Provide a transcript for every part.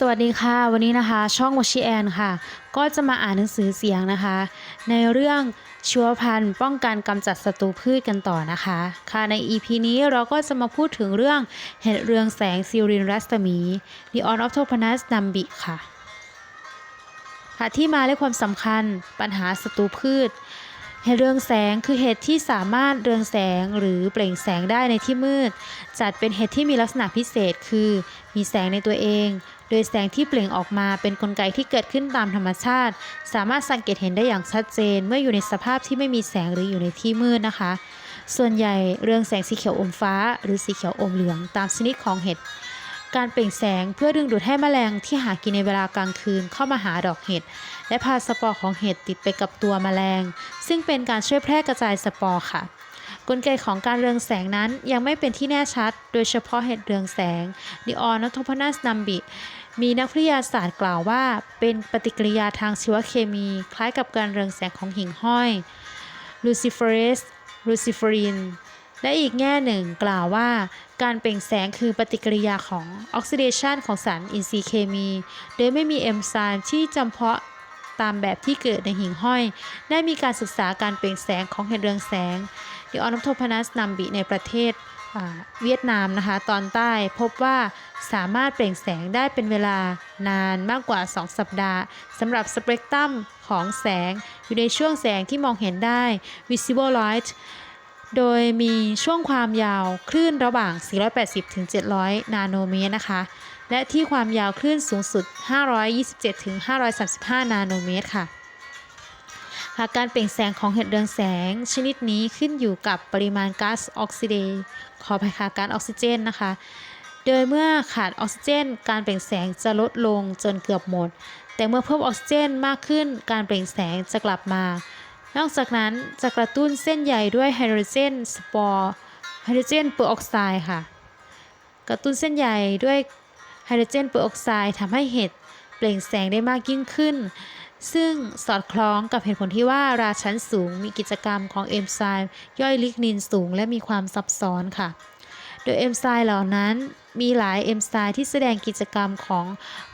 สวัสดีค่ะ วันนี้นะคะ ช่องวชิแอนค่ะ ก็จะมาอ่านหนังสือเสียงนะคะ ในเรื่องชีวพันธุ์ป้องกันกำจัดศัตรูพืชกันต่อนะคะ ค่ะใน EP นี้เราก็จะมาพูดถึงเรื่องเห็ดเรืองแสงซิรินรัสมี The On of t o p a n u s nambi ค่ะ ค่ะที่มาและความสำคัญปัญหาศัตรูพืชเห็ดเรืองแสงคือเห็ดที่สามารถเรืองแสงหรือเปล่งแสงได้ในที่มืด จัดเป็นเห็ดที่มีลักษณะพิเศษคือ มีแสงในตัวเอง โดยแสงที่เปล่งออกมาเป็นนกลไกที่เกิดขึ้นตามธรรมชาติ สามารถสังเกตเห็นได้อย่างชัดเจน เมื่ออยู่ในสภาพที่ไม่มีแสงหรืออยู่ในที่มืดนะคะ ส่วนใหญ่เรืองแสงสีเขียวอมฟ้า หรือสีเขียวอมเหลืองตามชนิดของเห็ดการเปล่งแสงเพื่อดึงดูดให้แมลงที่หากินในเวลากลางคืนเข้ามาหาดอกเห็ดและพาสปอร์ของเห็ดติดไปกับตัวแมลง ซึ่งเป็นการช่วยแพร่กระจายสปอร์ค่ะ กลไกของการเรืองแสงนั้นยังไม่เป็นที่แน่ชัด โดยเฉพาะเห็ดเรืองแสงดิออนโทพนัสนัมบิ มีนักวิทยาศาสตร์กล่าวว่า เป็นปฏิกิริยาทางชีวเคมี คล้ายกับการเรืองแสงของหิ่งห้อยลูซิเฟเรสลูซิเฟริน และอีกแง่หนึ่งกล่าวว่า การเปล่งแสงคือปฏิกิริยาของออกซิเดชันของสารอินทรีย์เคมี โดยไม่มีเอนไซม์ที่จำเพาะตามแบบที่เกิดในหิ่งห้อย ได้มีการศึกษาการเปล่งแสงของเห็ดเรืองแสงดิออนโทพนัสนัมบิในประเทศเวียดนามนะคะตอนใต้พบว่าสามารถเปล่งแสงได้เป็นเวลานานมากกว่า 2 สัปดาห์สำหรับสเปกตรัมของแสงอยู่ในช่วงแสงที่มองเห็นได้ visible light โดยมีช่วงความยาวคลื่นระหว่าง 480ถึง700 นาโนเมตรนะคะ และที่ความยาวคลื่นสูงสุด 527ถึง535 นาโนเมตรค่ะ หากการเปล่งแสงของเห็ดเรืองแสง ชนิดนี้ขึ้นอยู่กับปริมาณก๊าซออกซิเดย์ขออภัยค่ะก๊าซออกซิเจนนะคะ โดยเมื่อขาดออกซิเจน การเปล่งแสงจะลดลงจนเกือบหมด แต่เมื่อเพิ่มออกซิเจนมากขึ้น การเปล่งแสงจะกลับมา นอกจากนั้นจะกระตุ้นเส้นใยด้วยไฮโดรเจนสปอร์ไฮโดรเจนเปอร์ออกไซด์ค่ะ กระตุ้นเส้นใยด้วยไฮโดรเจนเปอร์ออกไซด์ทำให้เห็ดเปล่งแสงได้มากยิ่งขึ้น ซึ่งสอดคล้องกับเหตุผลที่ว่าราชั้นสูงมีกิจกรรมของเอนไซม์ย่อยลิกนินสูงและมีความซับซ้อนค่ะ โดยเอนไซม์เหล่านั้นมีหลายเอนไซม์ที่แสดงกิจกรรมของ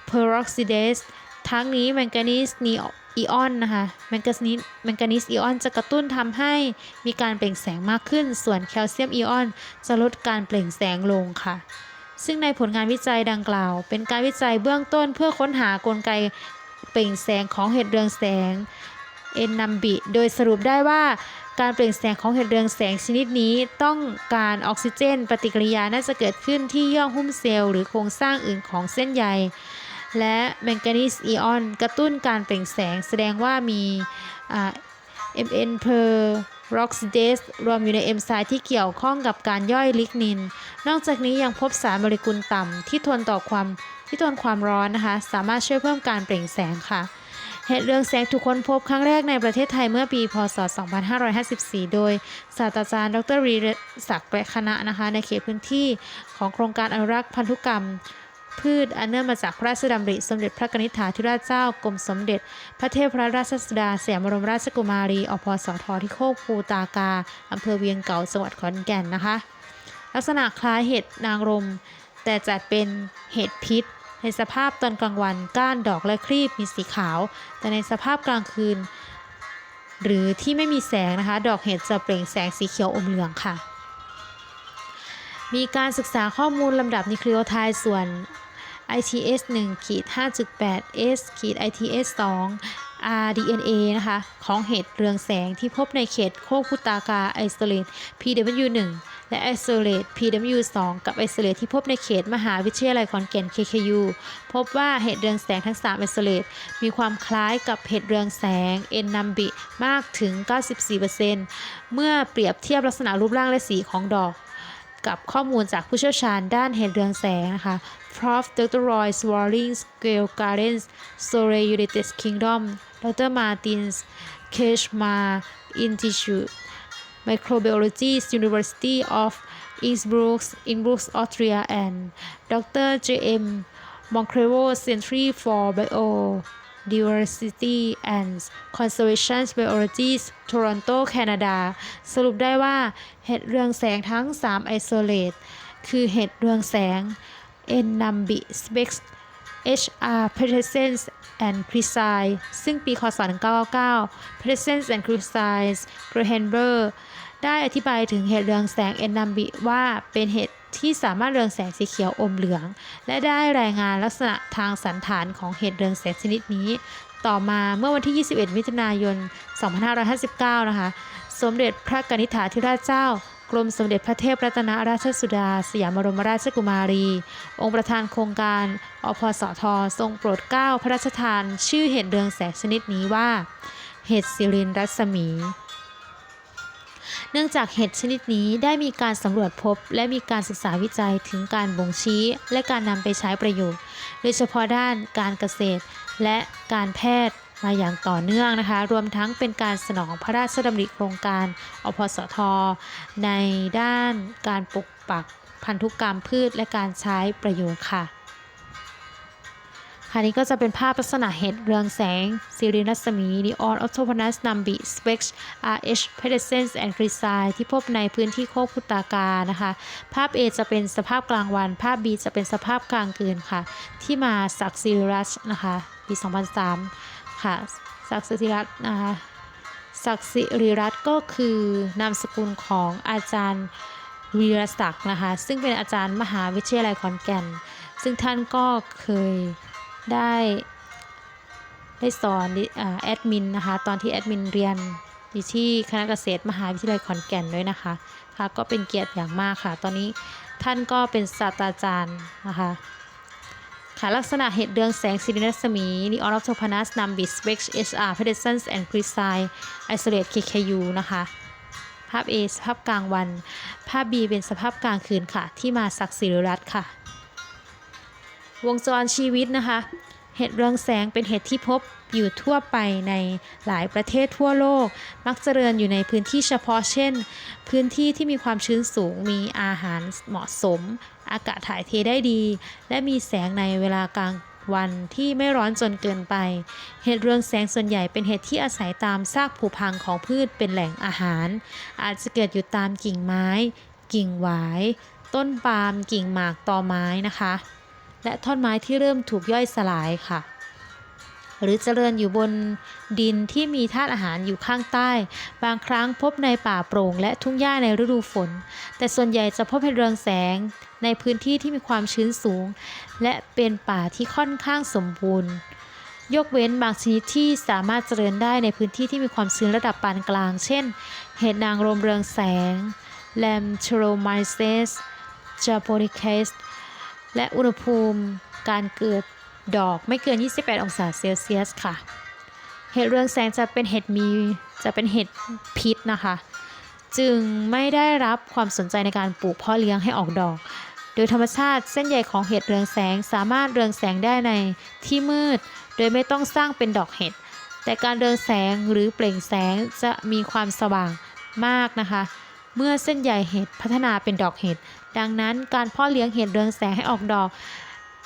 peroxidase ทั้งนี้แมงกานีสนีอีออนนะคะแมงกานีสแมงกานีสอีออนจะกระตุ้นทำให้มีการเปล่งแสงมากขึ้น ส่วนแคลเซียมอีออนจะลดการเปล่งแสงลงค่ะ ซึ่งในผลงานวิจัยดังกล่าว เป็นการวิจัยเบื้องต้นเพื่อค้นหากลไก เปล่งแสงของเห็ดเรืองแสงเอนนัมบิ โดยสรุปได้ว่าการเปล่งแสงของเห็ดเรืองแสงชนิดนี้ต้องการออกซิเจน ปฏิกิริยาน่าจะเกิดขึ้นที่ย่อหุ้มเซลล์หรือโครงสร้างอื่นของเส้นใย และแมงกานีสอีออนกระตุ้นการเปล่งแสงแสดงว่ามีอ่า MN per oxidase รวมอยู่ในเอนไซม์ที่เกี่ยวข้องกับการย่อยลิกนิน นอกจากนี้ยังพบสารโมเลกุลต่ำที่ทนต่อความ ที่ทนความร้อนนะคะ สามารถช่วยเพิ่มการเปล่งแสงค่ะเห็ดเรืองแสงถูกค้นพบครั้งแรกในประเทศไทยเมื่อปี พศ 2554 โดยศาสตราจารย์ ดรวีศักดิ์และคณะนะคะ ในเขตพื้นที่ของโครงการอนุรักษ์พันธุกรรม พืชอันเนื่องมาจากพระราชดำริสมเด็จพระนิธิาธิราชเจ้ากรมสมเด็จ พระเทพรราชสุดาสยามบรมราชกุมารี อพสทที่โคกภูตากาอำเภอเวียงเก่าจังหวัดขอนแก่นนะคะ ลักษณะคล้ายเห็ดนางรม แต่จัดเป็นเห็ดพิษ ในสภาพตอนกลางวันก้านดอกและครีบมีสีขาว แต่ในสภาพกลางคืน หรือที่ไม่มีแสงนะคะ ดอกเห็ดจะเปล่งแสงสีเขียวอมเหลืองค่ะ มีการศึกษาข้อมูลลำดับนิคลีโอไทด์ส่วน ITS 1ขีด5.8 S ขีด ITS 2 RDNA นะคะ ของเห็ดเรืองแสงที่พบในเขตโคกพุตากาไอโซเลต PW1 และไอโซเลต PW2 กับไอโซเลตที่พบในเขตมหาวิทยาลัยขอนแก่น KKU พบว่าเห็ดเรืองแสงทั้ง3ไอโซเลตมีความคล้ายกับเห็ดเรืองแสงเอนนัมบิมากถึง 94%เมื่อเปรียบเทียบลักษณะรูปร่างและสีของดอกกับข้อมูลจากผู้เชี่ยวชาญด้านเห็ดเรืองแสงนะคะ Prof. Dr. Roy Swarling Scale Gardens Surrey United Kingdom Dr. Martins Keshma Institute Microbiology University of Innsbruck Innsbruck Austria and Dr. J.M. Moncrevo Center for Biodiversity and Conservation Biology Toronto Canada สรุปได้ว่า เห็ดเรืองแสงทั้ง 3 ไอโซเลตคือเห็ดเรืองแสงเอนนัมบิสเปก HR Presence and Precise ซึ่งปีคศ1999 Presence and Precise g r e h e n b e r ได้อธิบายถึงเห็ดเรืองแสงเอนนัมบิว่าเป็นเห็ดที่สามารถเรืองแสงสีเขียวอมเหลือง และได้รายงานลักษณะทางสันฐานของเห็ดเรืองแสงชนิดนี้ ต่อมาเมื่อวันที่ 21 มิถุนายน 2559 นะคะ สมเด็จพระกนิษฐาธิราชเจ้า กรมสมเด็จพระเทพรัตนราชสุดา สยามบรมราชกุมารี องค์ประธานโครงการอพสท ทรงโปรดเกล้าพระราชทาน ชื่อเห็ดเรืองแสงชนิดนี้ว่า เห็ดสิรินรัศมี เนื่องจากเห็ดชนิดนี้ได้มีการสำรวจพบ และมีการศึกษาวิจัยถึงการบ่งชี้ และการนำไปใช้ประโยชน์ โดยเฉพาะด้านการเกษตรและการแพทย์ มาอย่างต่อเนื่องนะคะ รวมทั้งเป็นการสนองพระราชดำริโครงการอพสท ในด้านการปลูกปักพันธุกรรมพืชและการใช้ประโยชน์ค่ะค่ะนี้ก็จะเป็นภาพลักษณะเห็ดเรืองแสงซีริรัศมี Neon Octopanus Nambi Spex RH p e d e c e n s and c r y s i ที่พบในพื้นที่โคกพุตากานะคะ ภาพ A จะเป็นสภาพกลางวัน ภาพ B จะเป็นสภาพกลางคืนค่ะ ที่มาสักซิรัสนะคะ ปี 2003 ค่ะสักซิรัสนะคะศักดิ์สิริรัตน์ก็คือนามสกุลของอาจารย์วีรศักดิ์นะคะ ซึ่งเป็นอาจารย์มหาวิทยาลัยขอนแก่น ซึ่งท่านก็เคยได้ได้สอนอ่าแอดมินนะคะ ตอนที่แอดมินเรียนอยู่ที่คณะเกษตรมหาวิทยาลัยขอนแก่นด้วยนะคะค่ะก็เป็นเกียรติอย่างมากค่ะ ตอนนี้ท่านก็เป็นศาสตราจารย์นะคะ ค่ะลักษณะเห็ดเรืองแสงสิริรัศมีนีออนอฟโทพานัสนัมบิสเวกช์เอชอาร์เพเดซันส์แอนด์คริสไซไอโซเลตเคเคยูนะคะ ภาพ A สภาพกลางวัน ภาพ B เป็นสภาพกลางคืนค่ะ ที่มาสักสิริรัตน์ค่ะ วงจรชีวิตนะคะ เห็ดเรืองแสงเป็นเห็ดที่พบอยู่ทั่วไปในหลายประเทศทั่วโลก มักเจริญอยู่ในพื้นที่เฉพาะเช่น พื้นที่ที่มีความชื้นสูงมีอาหารเหมาะสม อากาศถ่ายเทได้ดี และมีแสงในเวลากลางวันที่ไม่ร้อนจนเกินไป เห็ดเรืองแสงส่วนใหญ่เป็นเห็ดที่อาศัยตามซากผุพังของพืชเป็นแหล่งอาหาร อาจจะเกิดอยู่ตามกิ่งไม้ กิ่งหวาย ต้นปาล์มกิ่งหมากตอไม้นะคะ และท่อนไม้ที่เริ่มถูกย่อยสลายค่ะ หรือเจริญอยู่บนดินที่มีธาตุอาหารอยู่ข้างใต้ บางครั้งพบในป่าโปร่งและทุ่งหญ้าในฤดูฝน แต่ส่วนใหญ่จะพบเห็ดเรืองแสงในพื้นที่ที่มีความชื้นสูง และเป็นป่าที่ค่อนข้างสมบูรณ์ ยกเว้นบางชนิดที่สามารถเจริญได้ในพื้นที่ที่มีความชื้นระดับปานกลาง เช่น เห็ดนางรมเรืองแสงแลมโทรไมเซสจาโปนิเคสและอุณหภูมิการเกิด ดอกไม่เกิน 28 องศาเซลเซียสค่ะ เห็ดเรืองแสงจะเป็นเห็ดมีจะเป็นเห็ดพิษนะคะ จึงไม่ได้รับความสนใจในการปลูกเพาะเลี้ยงให้ออกดอก โดยธรรมชาติเส้นใยของเห็ดเรืองแสงสามารถเรืองแสงได้ในที่มืด โดยไม่ต้องสร้างเป็นดอกเห็ด แต่การเรืองแสงหรือเปล่งแสงจะมีความสว่างมากนะคะ เมื่อเส้นใยเห็ดพัฒนาเป็นดอกเห็ด ดังนั้นการเพาะเลี้ยงเห็ดเรืองแสงให้ออกดอก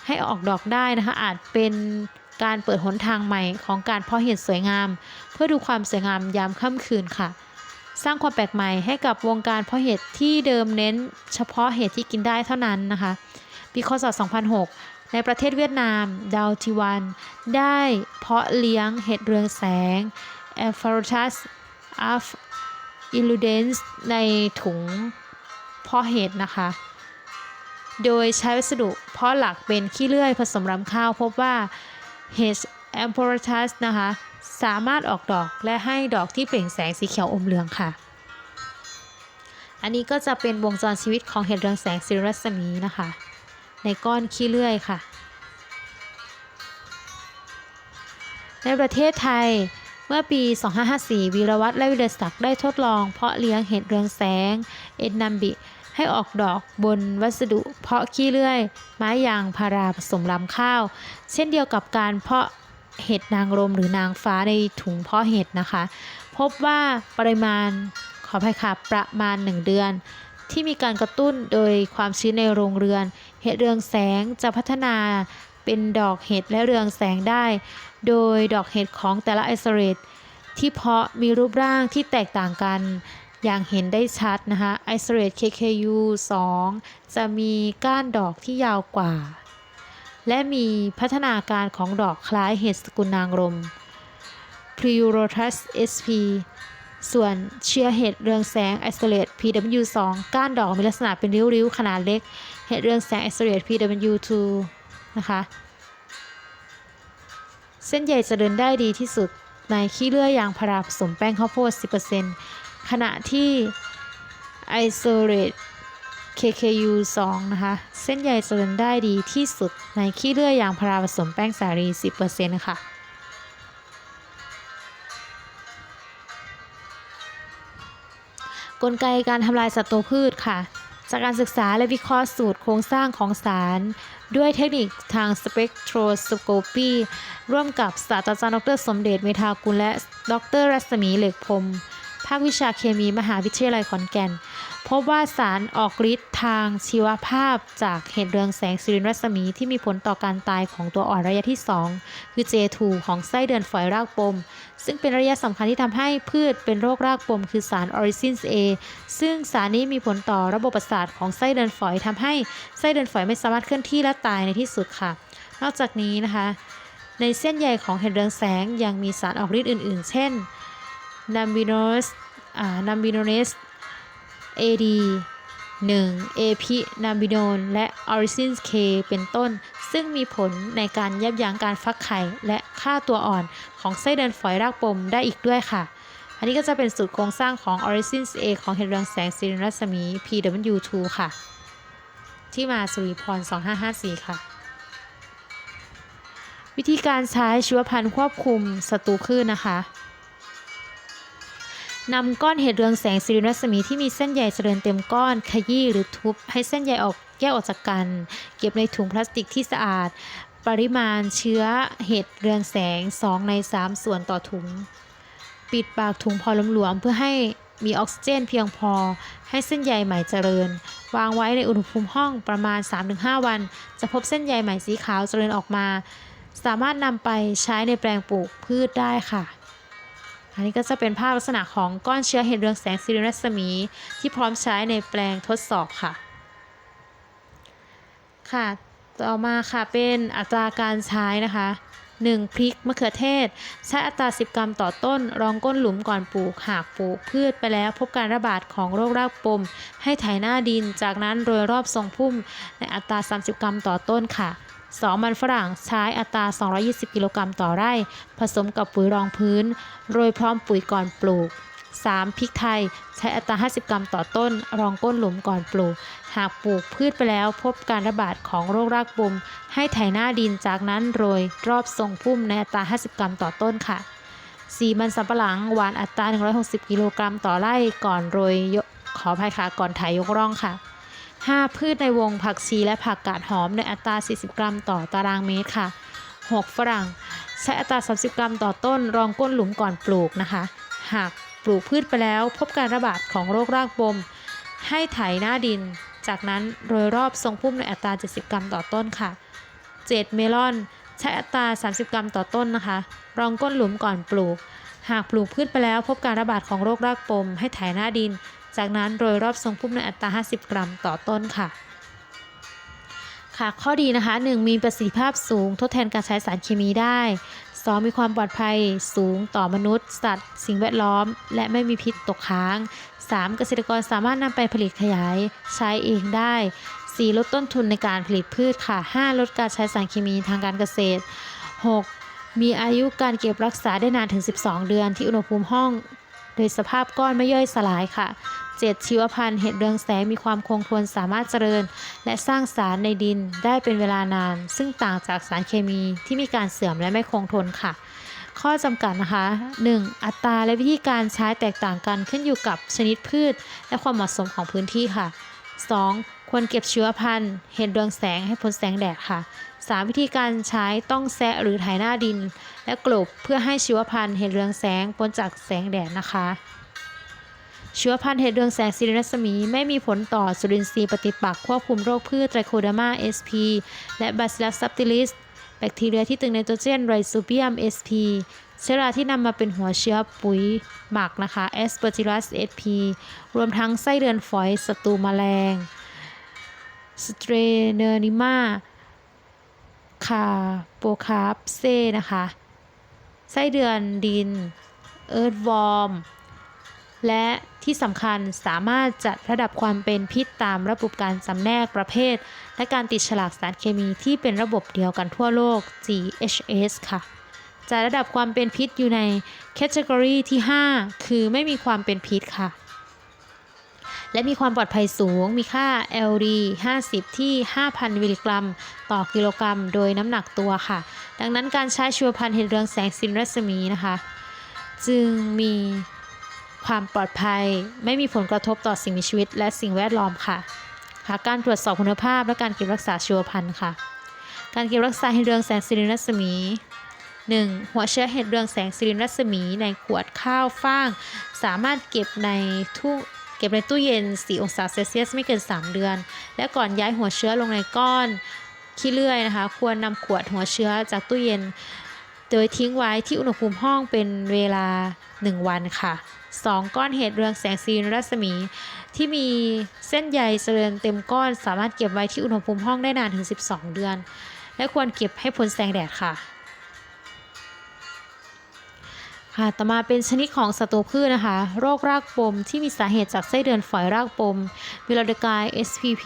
ให้ออกดอกได้นะคะ อาจเป็นการเปิดหนทางใหม่ของการเพาะเห็ดสวยงาม เพื่อดูความสวยงามยามค่ำคืนค่ะ สร้างความแปลกใหม่ให้กับวงการเพาะเห็ดที่เดิมเน้น เฉพาะเห็ดที่กินได้เท่านั้นนะคะปีคศ 2006 ในประเทศเวียดนาม ดาวทิวัน ได้เพาะเลี้ยงเห็ดเรืองแสง e p h r o t u s af illudens ในถุงเพาะเห็ดนะคะ โดยใช้วัสดุเพาะหลักเป็นขี้เลื่อยผสมรำข้าวพบว่า H. a m p o r t u s นะคะ สามารถออกดอกและให้ดอกที่เปล่งแสงสีเขียวอมเหลืองค่ะ อันนี้ก็จะเป็นวงจรชีวิตของเห็ดเรืองแสงซิรัสมีนะคะ ในก้อนขี้เลื่อยค่ะ ในประเทศไทยเมื่อปี 2554 วีรวัตรและวิรศักดิ์ได้ทดลองเพาะเลี้ยงเห็ดเรืองแสง เอ็นนัมบิ ให้ออกดอกบนวัสดุเพาะขี้เลื่อย ไม้ยางพาราผสมลำข้าว เช่นเดียวกับการเพาะเห็ดนางรมหรือนางฟ้าในถุงเพาะเห็ดนะคะ พบว่าปริมาณขออภัยค่ะประมาณ 1 เดือน ที่มีการกระตุ้นโดยความชื้นในโรงเรือน เห็ดเรืองแสงจะพัฒนาเป็นดอกเห็ดและเรืองแสงได้ โดยดอกเห็ดของแต่ละไอโซเลตที่เพาะมีรูปร่างที่แตกต่างกัน อย่างเห็นได้ชัดนะคะ Isolate KKU 2 จะมีก้านดอกที่ยาวกว่า และมีพัฒนาการของดอกคล้ายเห็ดสกุลนางรม p r e u r o t u s sp ส่วนเชื้อเห็ดเรืองแสง isolate pw2 ก้านดอกมีลักษณะเป็นริ้วๆ ขนาดเล็ก เห็ดเรืองแสง isolate pw2 นะคะ เส้นใยจะเดินได้ดีที่สุดในขี้เลื่อยยางพาราผสมแป้งข้าวโพด 10% ขณะที่ isolate KKU 2 นะคะ เส้นใยจะเดินได้ดีที่สุดในขี้เลื่อยยางพาราผสมแป้งสาลี 10%ค่ะกลไกการทำลายศัตรูพืชค่ะ จากการศึกษาและวิเคราะห์สูตรโครงสร้างของสาร ด้วยเทคนิคทางสเปกโทรสโคปีร่วมกับศาสตราจารย์ดรสมเด็จเมธากุลและ ดรรัศมีเหล็กพรม ภาควิชาเคมีมหาวิทยาลัยขอนแก่น พบว่าสารออกฤทธิ์ทางชีวภาพจากเห็ดเรืองแสงสิรินรัศมีที่มีผลต่อการตายของตัวอ่อนระยะที่ 2 คือ J2 ของไส้เดือนฝอยรากปม ซึ่งเป็นระยะสำคัญที่ทำให้พืชเป็นโรครากปม คือสาร Origins A ซึ่งสารนี้มีผลต่อระบบประสาทของไส้เดือนฝอยทำให้ไส้เดือนฝอยไม่สามารถเคลื่อนที่และตายในที่สุดค่ะ นอกจากนี้นะคะในเส้นใยของเห็ดเรืองแสงยังมีสารออกฤทธิ์อื่น ๆ เช่น n a m b i n o s อ่า n a m b i n o s AD 1 AP n a m b i n o n และ Origin K เคเป็นต้น ซึ่งมีผลในการยับยั้งการฟักไข่และฆ่าตัวอ่อนของไส้เดือนฝอยรากปมได้อีกด้วยค่ะ อันนี้ก็จะเป็นสูตรโครงสร้างของ Origin A ของเห็ดเรืองแสงสิริรัศมี PW2 ค่ะ ที่มาสุริพร 2554 ค่ะ วิธีการใช้ชีวพันธุ์ควบคุมศัตรูพืชนะคะ นำก้อนเห็ดเรืองแสงสิริรัศมีที่มีเส้นใยเจริญเต็มก้อนขยี้หรือทุบ ให้เส้นใยออกแยกออกจากกัน เก็บในถุงพลาสติกที่สะอาด ปริมาณเชื้อเห็ดเรืองแสง 2 ใน 3 ส่วนต่อถุง ปิดปากถุงพอหลวมๆเพื่อให้มีออกซิเจนเพียงพอ ให้เส้นใยใหม่เจริญ วางไว้ในอุณหภูมิห้องประมาณ 3-5 วัน จะพบเส้นใยใหม่สีขาวเจริญออกมา สามารถนำไปใช้ในแปลงปลูกพืชได้ค่ะ อันนี้ก็จะเป็นภาพลักษณะของก้อนเชื้อเห็ดเรืองแสงสิริรัศมี ที่พร้อมใช้ในแปลงทดสอบค่ะ ค่ะ ต่อมาค่ะเป็นอัตราการใช้นะคะ 1. พริกมะเขือเทศ ใช้อัตรา 10 กรัมต่อต้น รองก้นหลุมก่อนปลูก หากปลูกพืชไปแล้วพบการระบาดของโรครากปม ให้ไถหน้าดิน จากนั้นโรยรอบทรงพุ่มในอัตรา 30 กรัมต่อต้นค่ะ 2. มันฝรั่งใช้อัตรา 220 กิโลกรัมต่อไร่ ผสมกับปุ๋ยรองพื้น โรยพร้อมปุ๋ยก่อนปลูก 3. พริกไทยใช้อัตรา 50 กรัมต่อต้น รองก้นหลุมก่อนปลูก หากปลูกพืชไปแล้วพบการระบาดของโรครากปมให้ไถหน้าดินจากนั้นโรยรอบทรงพุ่มในอัตรา 50 กรัมต่อต้นค่ะ 4. มันสำปะหลังหวานอัตรา 160 กิโลกรัมต่อไร่ก่อนโรยขออภัยค่ะก่อนไถยกร่องค่ะ 5. พืชในวงผักชีและผักกาดหอมในอัตรา 40 กรัมต่อตารางเมตรค่ะ 6. ฝรั่ง ใช้อัตรา 30 กรัมต่อต้น รองก้นหลุมก่อนปลูกนะคะ หากปลูกพืชไปแล้ว พบการระบาดของโรครากปมให้ไถหน้าดิน จากนั้นโรยรอบทรงพุ่มในอัตรา 70 กรัมต่อต้นค่ะ 7. เมลอน ใช้อัตรา 30 กรัมต่อต้นนะคะ รองก้นหลุมก่อนปลูก หากปลูกพืชไปแล้ว พบการระบาดของโรครากปม ให้ไถหน้าดิน จากนั้นโรยรอบทรงพุ่มในอัตรา 50 กรัมต่อต้นค่ะ ค่ะ ข้อดีนะคะ 1. มีประสิทธิภาพสูงทดแทนการใช้สารเคมีได้ 2. มีความปลอดภัยสูงต่อมนุษย์ สัตว์ สิ่งแวดล้อม และไม่มีพิษตกค้าง 3. เกษตรกรสามารถนำไปผลิตขยายใช้เองได้ 4. ลดต้นทุนในการผลิตพืชค่ะ 5. ลดการใช้สารเคมีทางการเกษตร 6. มีอายุการเก็บรักษาได้นานถึง 12 เดือนที่อุณหภูมิห้อง โดยสภาพก้อนไม่ย่อยสลายค่ะ 7. ชีวพันธุ์เห็ดเรืองแสงมีความคงทนสามารถเจริญ และสร้างสารในดินได้เป็นเวลานาน ซึ่งต่างจากสารเคมีที่มีการเสื่อมและไม่คงทนค่ะ ข้อจำกัดนะคะ 1. อัตราและวิธีการใช้แตกต่างกันขึ้นอยู่กับชนิดพืช และความเหมาะสมของพื้นที่ค่ะ 2. ควรเก็บชื้อพันธุ์เห็ดเรืองแสงให้พ้นแสงแดดค่ะ 3. วิธีการใช้ต้องแซะหรือไถหน้าดิน และกลบเพื่อให้ชีวพันธุ์เห็ดเรืองแสงพ้นจากแสงแดดนะคะ เชื้อพันธุ์เห็ดเรืองแสงสิริรัศมี ไม่มีผลต่อจุลินทรีย์ปฏิปักษ์ควบคุมโรคพืชไตรโคเดอร์มา SP และ Bacillus subtilis แบคทีเรียที่ตึงไนโตรเจนไรซูเปียม SP เชื้อราที่นำมาเป็นหัวเชื้อปุ๋ยหมักนะคะ Aspergillus SP รวมทั้งไส้เดือนฝอยศัตรูแมลง s t r e n e r i m a คาโปคาร์ปเซนะคะ ไส้เดือนดิน เอิร์ธวอร์ม และที่สำคัญสามารถจัดระดับความเป็นพิษตามระบบการจำแนกประเภท และการติดฉลากสารเคมีที่เป็นระบบเดียวกันทั่วโลก GHS ค่ะจัดระดับความเป็นพิษอยู่ในแคตตากรีที่ 5 คือไม่มีความเป็นพิษค่ะ และมีความปลอดภัยสูง มีค่า LD 50 ที่ 5,000 มิลลิกรัม ต่อกิโลกรัม โดยน้ำหนักตัวค่ะ ดังนั้นการใช้ชีวพันธุ์เห็ดเรืองแสงสินรัศมีนะคะ จึงมี ความปลอดภัย ไม่มีผลกระทบต่อสิ่งมีชีวิต และสิ่งแวดล้อมค่ะค่ะการตรวจสอบคุณภาพและการเก็บรักษาชีวพันธุ์ค่ะ การเก็บรักษาเห็ดเรืองแสงสิริรัศมี 1. หัวเชื้อเห็ดเรืองแสงสิริรัศมีในขวดข้าวฟ่าง สามารถเก็บในทุกเก็บในตู้เย็น 4 องศาเซลเซียสไม่เกิน 3 เดือน และก่อนย้ายหัวเชื้อลงในก้อนขี้เลื่อยนะคะ ควรนำขวดหัวเชื้อจากตู้เย็น โดยทิ้งไว้ที่อุณหภูมิห้องเป็นเวลา 1 วันค่ะ 2. ก้อนเห็ดเรืองแสงสีรัศมี ที่มีเส้นใยเจริญเต็มก้อน สามารถเก็บไว้ที่อุณหภูมิห้องได้นานถึง 12 เดือน และควรเก็บให้พ้นแสงแดดค่ะค่ะต่อมาเป็นชนิดของศัตรูพืชนะคะ โรครากปมที่มีสาเหตุจากไส้เดือนฝอยรากปมวิลาเดกาย SPP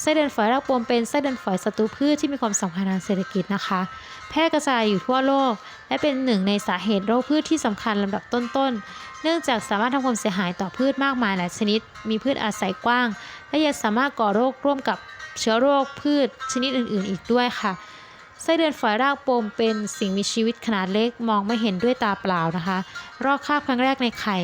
ไส้เดือนฝอยรากปมเป็นไส้เดือนฝอยศัตรูพืชที่มีความสำคัญทางเศรษฐกิจนะคะ แพร่กระจายอยู่ทั่วโลก และเป็นหนึ่งในสาเหตุโรคพืชที่สำคัญลำดับต้นๆ เนื่องจากสามารถทำความเสียหายต่อพืชมากมายหลายชนิด มีพืชอาศัยกว้าง และยังสามารถก่อโรคร่วมกับเชื้อโรคพืชชนิดอื่นๆ อีกด้วยค่ะไส้เดือนฝอยรากปมเป็นสิ่งมีชีวิตขนาดเล็กมองไม่เห็นด้วยตาเปล่านะคะ รอกคาบครั้งแรกในไข่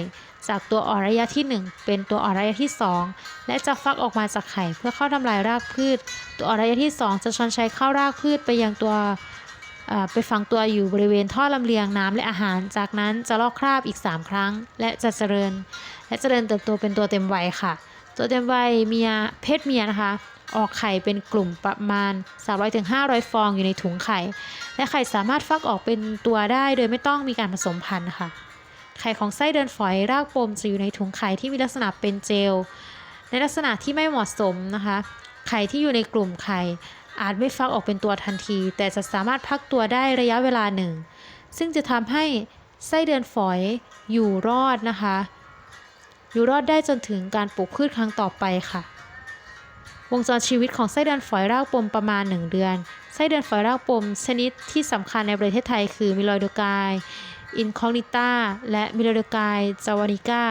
จากตัวอ่อนระยะที่ 1 เป็นตัวอ่อนระยะที่ 2 และจะฟักออกมาจากไข่เพื่อเข้าทำลายรากพืช ตัวอ่อนระยะที่ 2 จะชอนใชัยเข้ารากพืชไปยังตัวไปฝังตัวอยู่บริเวณท่อลำเลียงน้ำและอาหาร จากนั้นจะลอกคราบอีก 3 ครั้ง และจะเจริญ และเจริญเติบโตเป็นตัวเต็มวัยค่ะ ตัวเต็มวัยเมียเพศเมียนะคะ ออกไข่เป็นกลุ่มประมาณ 300-500 ฟองอยู่ในถุงไข่ และไข่สามารถฟักออกเป็นตัวได้โดยไม่ต้องมีการผสมพันธุ์ค่ะ ไข่ของไส้เดือนฝอยรากปมจะอยู่ในถุงไข่ที่มีลักษณะเป็นเจล ในลักษณะที่ไม่เหมาะสมนะคะ ไข่ที่อยู่ในกลุ่มไข่ อาจไม่ฟักออกเป็นตัวทันที แต่จะสามารถพักตัวได้ระยะเวลาหนึ่ง ซึ่งจะทำให้ไส้เดือนฝอยอยู่รอดนะคะ อยู่รอดได้จนถึงการปลูกพืชครั้งต่อไปค่ะ วงจรชีวิตของไส้เดือนฝอยรากปมประมาณ 1 เดือน ไส้เดือนฝอยรากปมชนิดที่สำคัญในประเทศไทยคือมิโลโดกาย อินคอนิต้าและมิโลโดกายจาวานิก้า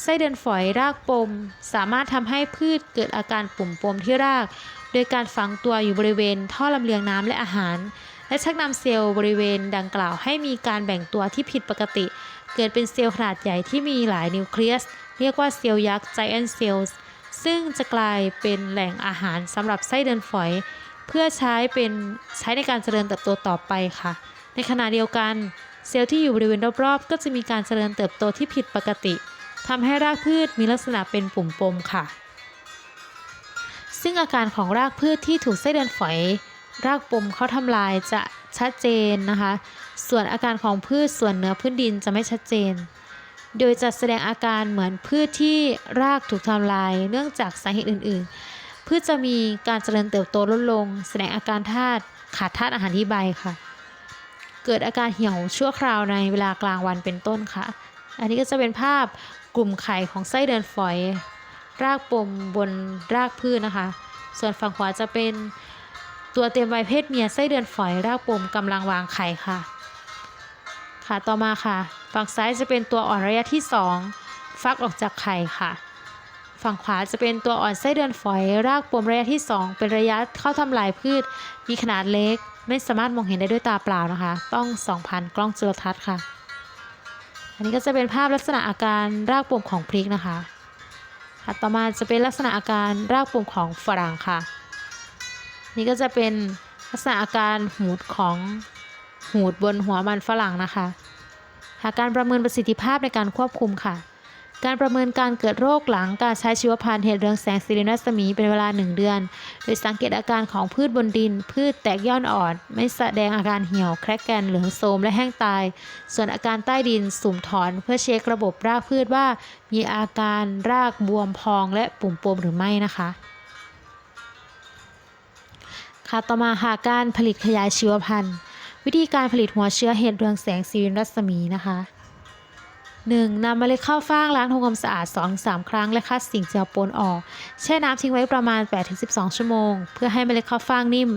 ไส้เดือนฝอยรากปม สามารถทำให้พืชเกิดอาการปุ่มปมที่ราก โดยการฝังตัวอยู่บริเวณท่อลำเลียงน้ำและอาหาร และชักนำเซลล์บริเวณดังกล่าวให้มีการแบ่งตัวที่ผิดปกติ เกิดเป็นเซลล์ขนาดใหญ่ที่มีหลายนิวเคลียส เรียกว่าเซลล์ยักษ์ giant cells ซึ่งจะกลายเป็นแหล่งอาหารสำหรับไส้เดือนฝอย เพื่อใช้เป็นใช้ในการเจริญเติบโตต่อไปค่ะ ในขณะเดียวกัน เซลล์ที่อยู่บริเวณรอบๆ ก็จะมีการเจริญเติบโตที่ผิดปกติทำให้รากพืชมีลักษณะเป็นปุ่มปมค่ะ ซึ่งอาการของรากพืชที่ถูกไส้เดือนฝอย รากปมเขาทำลายจะชัดเจนนะคะ ส่วนอาการของพืชส่วนเหนือพื้นดินจะไม่ชัดเจน โดยจะแสดงอาการเหมือนพืชที่รากถูกทำลาย เนื่องจากสาเหตุอื่น ๆ พืชจะมีการเจริญเติบโตลดลง แสดงอาการธาตุขาดธาตุอาหารที่ใบค่ะ เกิดอาการเหี่ยวชั่วคราวในเวลากลางวันเป็นต้นค่ะ อันนี้ก็จะเป็นภาพกลุ่มไข่ของไส้เดือนฝอย รากปมบนรากพืชนะคะ ส่วนฝั่งขวาจะเป็นตัวเต็มวัยเพศเมียไส้เดือนฝอยรากปมกำลังวางไข่ค่ะ ค่ะต่อมาค่ะ ฝั่งซ้ายจะเป็นตัวอ่อนระยะที่ 2 ฟักออกจากไข่ค่ะ ฝั่งขวาจะเป็นตัวอ่อนไส้เดือนฝอย รากปมระยะที่ 2 เป็นระยะเข้าทำลายพืช มีขนาดเล็ก ไม่สามารถมองเห็นได้ด้วยตาเปล่านะคะ ต้องส่องผ่านกล้องจุลทรรศน์ค่ะ อันนี้ก็จะเป็นภาพลักษณะอาการรากปุ่มของพริกนะคะค่ะต่อมาจะเป็นลักษณะอาการรากปุ่มของฝรั่งค่ะ นี่ก็จะเป็นลักษณะอาการหูดของหูดบนหัวมันฝรั่งนะคะหากการประเมินประสิทธิภาพในการควบคุมค่ะ การประเมินการเกิดโรคหลังการใช้ชีวพันธุ์เห็ดเรืองแสงสิริรัศมีเป็นเวลา 1 เดือน โดยสังเกตอาการของพืชบนดิน พืชแตกยอดอ่อน ไม่แสดงอาการเหี่ยว แครกแกนเหลืองโทมและแห้งตาย ส่วนอาการใต้ดินสุ่มถอน เพื่อเช็คระบบรากพืชว่า มีอาการรากบวมพองและปุ่มปมหรือไม่นะคะค่ะต่อมาค่ะการผลิตขยายชีวพันธุ์ วิธีการผลิตหัวเชื้อเห็ดเรืองแสงซีรินรัศมีนะคะ 1. นำเมล็ดข้าวฟ่างล้างทำความสะอาด 2-3 ครั้ง และคัดสิ่งเจือปนออก แช่น้ำทิ้งไว้ประมาณ 8-12 ชั่วโมง เพื่อให้เมล็ดข้าวฟ่างนิ่ม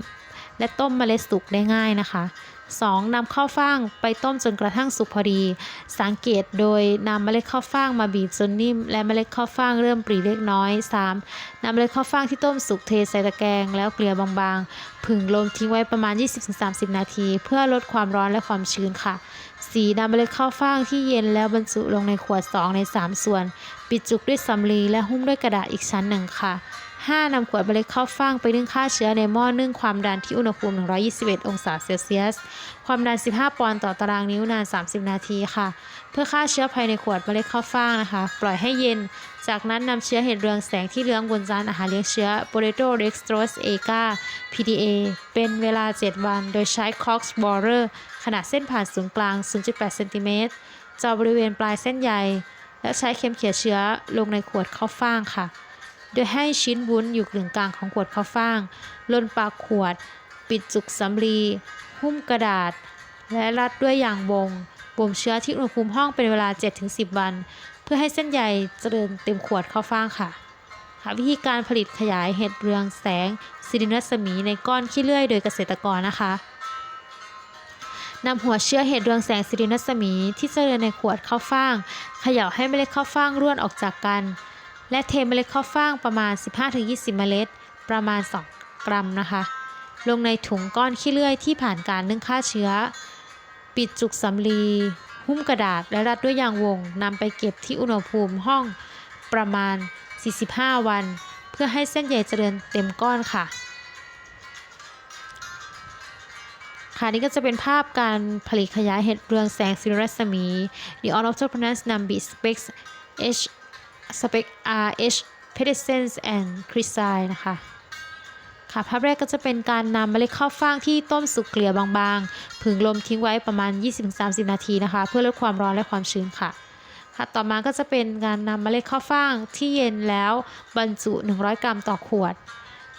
และต้มเมล็ดสุกได้ง่ายนะคะ 2. นำข้าวฟ่างไปต้มจนกระทั่งสุกพอดี สังเกตโดยนำเมล็ดข้าวฟ่างมาบีบจนนิ่ม และเมล็ดข้าวฟ่างเริ่มปรีเล็กน้อย 3. นำเมล็ดข้าวฟ่างที่ต้มสุกเทใส่ตะแกรงแล้วเกลี่ยบางๆ ผึ่งลมทิ้งไว้ประมาณ 20-30 นาที เพื่อลดความร้อนและความชื้นค่ะ 4. นำเมล็ดข้าวฟ่างที่เย็นแล้วบรรจุลงในขวด 2 ใน 3 ส่วน ปิดจุกด้วยสำลีและหุ้มด้วยกระดาษอีกชั้นหนึ่งค่ะ 5. นำขวดเมล็ดข้าวฟ่างไปนึ่งฆ่าเชื้อในหม้อนึ่งความดันที่อุณหภูมิ 121 องศาเซลเซียส ความดัน 15 ปอนด์ต่อตารางนิ้วนาน 30 นาทีค่ะ เพื่อฆ่าเชื้อภายในขวดเมล็ดข้าวฟ่างนะคะ ปล่อยให้เย็น จากนั้นนำเชื้อเห็ดเรืองแสงที่เลี้ยงบนจานอาหารเลี้ยงเชื้อ Potato dextrose a g a PDA เป็นเวลา 7 วัน โดยใช้ Cox borer ขนาดเส้นผ่านศูนย์กลาง 0.8 เซนติเมตรเจาะบริเวณปลายเส้นใย และใช้เข็มเขี่ยเชื้อลงในขวดข้าวฟ่างค่ะ โดยให้ชิ้นวุ้นอยู่กึ่งกลางของขวดข้าวฟ่างลนปากขวด ปิดจุกสำลี หุ้มกระดาษ และรัดด้วยยางบงบ่มเชื้อที่อุณหภูมิห้องเป็นเวลา 7-10 วัน เพื่อให้เส้นใยเจริญเต็มขวดข้าวฟ่างค่ะค่ะวิธีการผลิตขยายเห็ดเรืองแสงซิลินรัศมีในก้อนขี้เลื่อยโดยเกษตรกรนะคะ นำหัวเชื้อเห็ดเรืองแสงซิลินัศมีที่เจริญในขวดข้าวฟ่างเขย่าให้เมล็ดข้าวฟ่างร่วนออกจากกัน และเทเมล็ดข้าวฟ่างประมาณ 15-20 เมล็ด ประมาณ 2 กรัมนะคะ ลงในถุงก้อนขี้เลื่อยที่ผ่านการนึ่งฆ่าเชื้อ ปิดจุกสำลี หุ้มกระดาษและรัดด้วยยางวงนำไปเก็บที่อุณหภูมิห้องประมาณ 45 วัน เพื่อให้เส้นใยเจริญเต็มก้อนค่ะ ค่ะนี่ก็จะเป็นภาพการผลิตขยายเห็ดเรืองแสงสีรัศมี The on entrepreneurs number specs H spec R H p e t i c e n s and Chrysalis นะคะค่ะภาพแรกก็จะเป็นการนำเมล็ดข้าวฟ่างที่ต้มสุกเกลี่ยบางๆ ผึ่งลมทิ้งไว้ประมาณ 20-30 นาทีนะคะ เพื่อลดความร้อนและความชื้นค่ะ ค่ะต่อมาก็จะเป็นการนำเมล็ดข้าวฟ่างที่เย็นแล้วบรรจุ 100 กรัมต่อขวด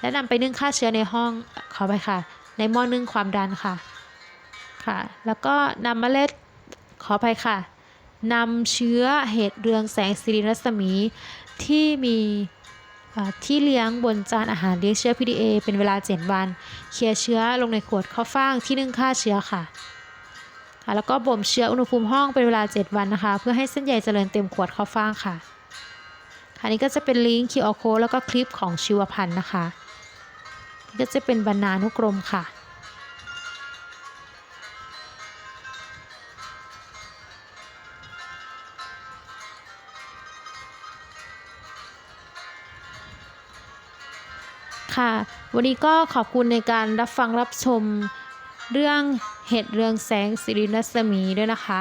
และนำไปนึ่งฆ่าเชื้อในห้องขอไปค่ะ ในหม้อนึ่งความดันค่ะค่ะ แล้วก็นำเมล็ดขอไปค่ะนำเชื้อเห็ดเรืองแสงสิริรัศมีที่มีที่เลี้ยงบนจานอาหารเลี้ยงเชื้อ PDA เป็นเวลา 7 วัน เคลียร์เชื้อลงในขวดข้าวฟ่างที่นึ่งฆ่าเชื้อค่ะค่ะแล้วก็บ่มเชื้ออุณหภูมิห้องเป็นเวลา 7 วันนะคะ เพื่อให้เส้นใยเจริญเต็มขวดข้าวฟ่างค่ะค่ะนี่ก็จะเป็นลิงก์ QR code แล้วก็คลิปของชีวพันธ์นะคะ ก็จะเป็นบรรณานุกรมค่ะ ค่ะ วันนี้ก็ขอบคุณในการรับฟังรับชมเรื่องเห็ดเรืองแสงสิริรัศมีด้วยนะคะ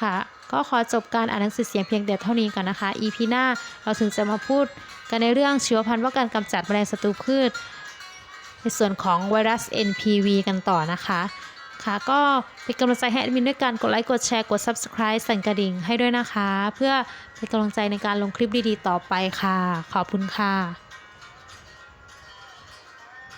ค่ะ ก็ขอจบการอ่านหนังสือเสียงเพียงแต่เท่านี้ก่อนนะคะ EP หน้าเราถึงจะมาพูดกันในเรื่องชีวพันธุ์ว่าการกำจัดแมลงศัตรูพืช ในส่วนของไวรัส NPV กันต่อนะคะค่ะก็เป็นกำลังใจให้แอดมินด้วยการกดไลค์กดแชร์กด Subscribe สั่นกระดิ่งให้ด้วยนะคะ เพื่อเป็นกำลังใจในการลงคลิปดีๆ ต่อไปค่ะ ขอบคุณค่ะ